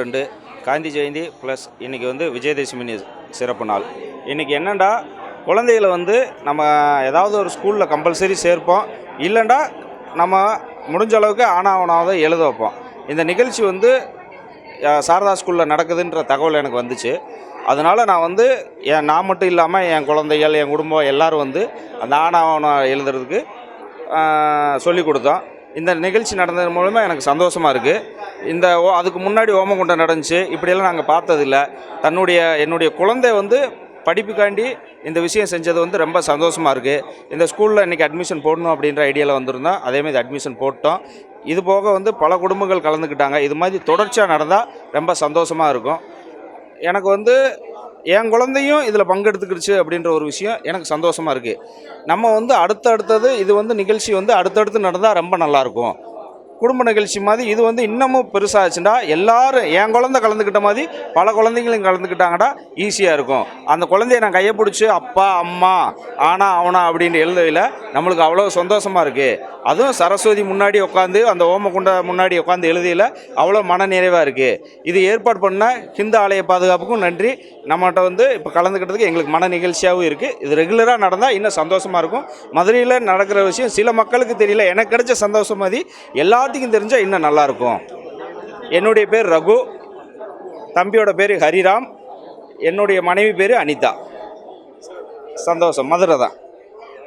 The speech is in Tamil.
ரெண்டு காந்தி ஜெயந்தி ப்ளஸ் இன்றைக்கி வந்து விஜயதசமினி சிறப்பு நாள். இன்றைக்கி என்னென்னா குழந்தைகளை வந்து நம்ம ஏதாவது ஒரு ஸ்கூலில் கம்பல்சரி சேர்ப்போம். இல்லைண்டா நம்ம முடிஞ்ச அளவுக்கு ஆனாவனாவது எழுத வைப்போம். இந்த நிகழ்ச்சி வந்து சாரதா ஸ்கூலில் நடக்குதுன்ற தகவல் எனக்கு வந்துச்சு. அதனால் நான் வந்து என் நான் மட்டும் இல்லாமல் என் குழந்தைகள் என் குடும்பம் எல்லோரும் வந்து அந்த ஆனாவனம் எழுதுறதுக்கு சொல்லி கொடுத்தோம். இந்த நிகழ்ச்சி நடந்தது மூலமாக எனக்கு சந்தோஷமாக இருக்குது இந்த ஓ அதுக்கு முன்னாடி ஓமகுண்டம் நடந்துச்சு. இப்படியெல்லாம் நாங்கள் பார்த்ததில்ல. தன்னுடைய என்னுடைய குழந்தை வந்து படிப்புக்காண்டி இந்த விஷயம் செஞ்சது வந்து ரொம்ப சந்தோஷமாக இருக்குது இந்த ஸ்கூலில் இன்றைக்கி அட்மிஷன் போடணும் அப்படின்ற ஐடியாவில் வந்திருந்தோம். அதேமாதிரி அட்மிஷன் போட்டோம். இது போக வந்து பல குடும்பங்கள் கலந்துக்கிட்டாங்க. இது மாதிரி தொடர்ச்சியாக நடந்தால் ரொம்ப சந்தோஷமாக இருக்கும். எனக்கு வந்து என் குழந்தையும் இதில் பங்கெடுத்துக்கிடுச்சு அப்படின்ற ஒரு விஷயம் எனக்கு சந்தோஷமாக இருக்குது நம்ம வந்து அடுத்தடுத்தது இது வந்து நிகழ்ச்சி வந்து அடுத்தடுத்து நடந்தால் ரொம்ப நல்லாயிருக்கும் குடும்ப நிகழ்ச்சி மாதிரி இது வந்து இன்னமும் பெருசாச்சுண்டா எல்லாரும் என் குழந்தை கலந்துக்கிட்ட மாதிரி பல குழந்தைங்களும் கலந்துக்கிட்டாங்கடா. ஈஸியாக இருக்கும். அந்த குழந்தைய நான் கையை பிடிச்சி அப்பா அம்மா ஆனா அவனா அப்படின்னு எழுதையில் நம்மளுக்கு அவ்வளோ சந்தோஷமாக இருக்குது அதுவும் சரஸ்வதி முன்னாடி உட்காந்து அந்த ஓமகுண்ட முன்னாடி உட்காந்து எழுதியில் அவ்வளோ மன நிறைவாக இருக்குது இது ஏற்பாடு பண்ண ஹிந்து ஆலய பாதுகாப்புக்கும் நன்றி. நம்மகிட்ட வந்து இப்போ கலந்துக்கிட்டதுக்கு எங்களுக்கு மன நிகழ்ச்சியாகவும் இருக்குது இது ரெகுலராக நடந்தால் இன்னும் சந்தோஷமாக இருக்கும். மதுரையில் நடக்கிற விஷயம் சில மக்களுக்கு தெரியல. எனக்கு கிடைச்ச சந்தோஷம் மாதிரி எல்லாத்துக்கும் தெரிஞ்சால் இன்னும் நல்லாயிருக்கும். என்னுடைய பேர் ரகு. தம்பியோட பேர் ஹரிராம். என்னுடைய மனைவி பேர் அனிதா. சந்தோஷம். மதுரை தான்